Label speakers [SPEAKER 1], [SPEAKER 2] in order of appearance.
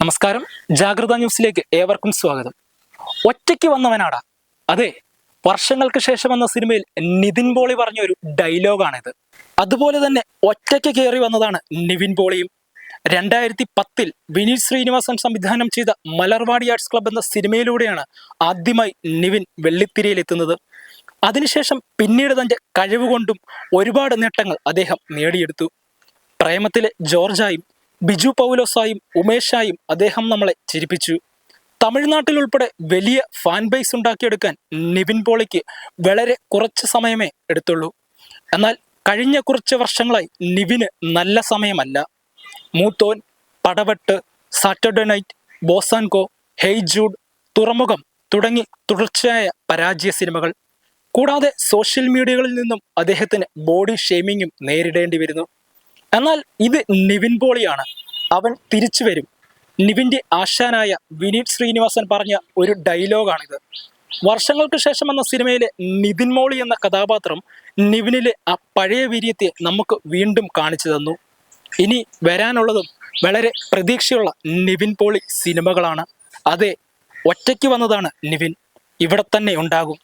[SPEAKER 1] നമസ്കാരം. ജാഗ്രത ന്യൂസിലേക്ക് ഏവർക്കും സ്വാഗതം. ഒറ്റയ്ക്ക് വന്നവനാടാ. അതെ വർഷങ്ങൾക്ക് ശേഷം എന്ന സിനിമയിൽ നിതിൻ പോളി പറഞ്ഞ ഒരു ഡയലോഗാണിത്. അതുപോലെ തന്നെ ഒറ്റയ്ക്ക് കയറി വന്നതാണ് നിവിൻ പോളിയും. രണ്ടായിരത്തി പത്തിൽ വിനീത് ശ്രീനിവാസൻ സംവിധാനം ചെയ്ത മലർവാടി ആർട്സ് ക്ലബ് എന്ന സിനിമയിലൂടെയാണ് ആദ്യമായി നിവിൻ വെള്ളിത്തിരയിലെത്തുന്നത് അതിനുശേഷം പിന്നീട് തന്റെ കഴിവുകൊണ്ടും ഒരുപാട് നേട്ടങ്ങൾ അദ്ദേഹം നേടിയെടുത്തു. പ്രേമത്തിലെ ജോർജായും ബിജു പൗലോസായും ഉമേഷായും അദ്ദേഹം നമ്മളെ ചിരിപ്പിച്ചു. തമിഴ്നാട്ടിൽ ഉൾപ്പെടെ വലിയ ഫാൻ ബേസ് ഉണ്ടാക്കിയെടുക്കാൻ നിവിൻ പോളിക്ക് വളരെ കുറച്ച് സമയമേ എടുത്തുള്ളൂ. എന്നാൽ കഴിഞ്ഞ കുറച്ച് വർഷങ്ങളായി നിവിന് നല്ല സമയമല്ല. Moothon Padavettu Saturday night Boss and Co hey Jude Thuramukham തുടങ്ങി തുടർച്ചയായ പരാജയ സിനിമകൾ. കൂടാതെ സോഷ്യൽ മീഡിയകളിൽ നിന്നും അദ്ദേഹത്തിന് ബോഡി ഷെയ്മിങ്ങും നേരിടേണ്ടി വരുന്നു. എന്നാൽ ഇത് നിവിൻ പോളിയാണ്. അവൻ തിരിച്ചു വരും. നിവിന്റെ ആശാനായ വിനീത് ശ്രീനിവാസൻ പറഞ്ഞ ഒരു ഡയലോഗാണിത്. വർഷങ്ങൾക്ക് ശേഷം എന്ന സിനിമയിലെ നിതിൻ മോളി എന്ന കഥാപാത്രം നിവിനിലെ ആ പഴയ വീര്യത്തെ നമുക്ക് വീണ്ടും കാണിച്ചു തന്നു. ഇനി വരാനുള്ളതും വളരെ പ്രതീക്ഷയുള്ള നിവിൻ പോളി സിനിമകളാണ്. അതെ ഒറ്റയ്ക്ക് വന്നതാണ് നിവിൻ. ഇവിടെ തന്നെ ഉണ്ടാകും.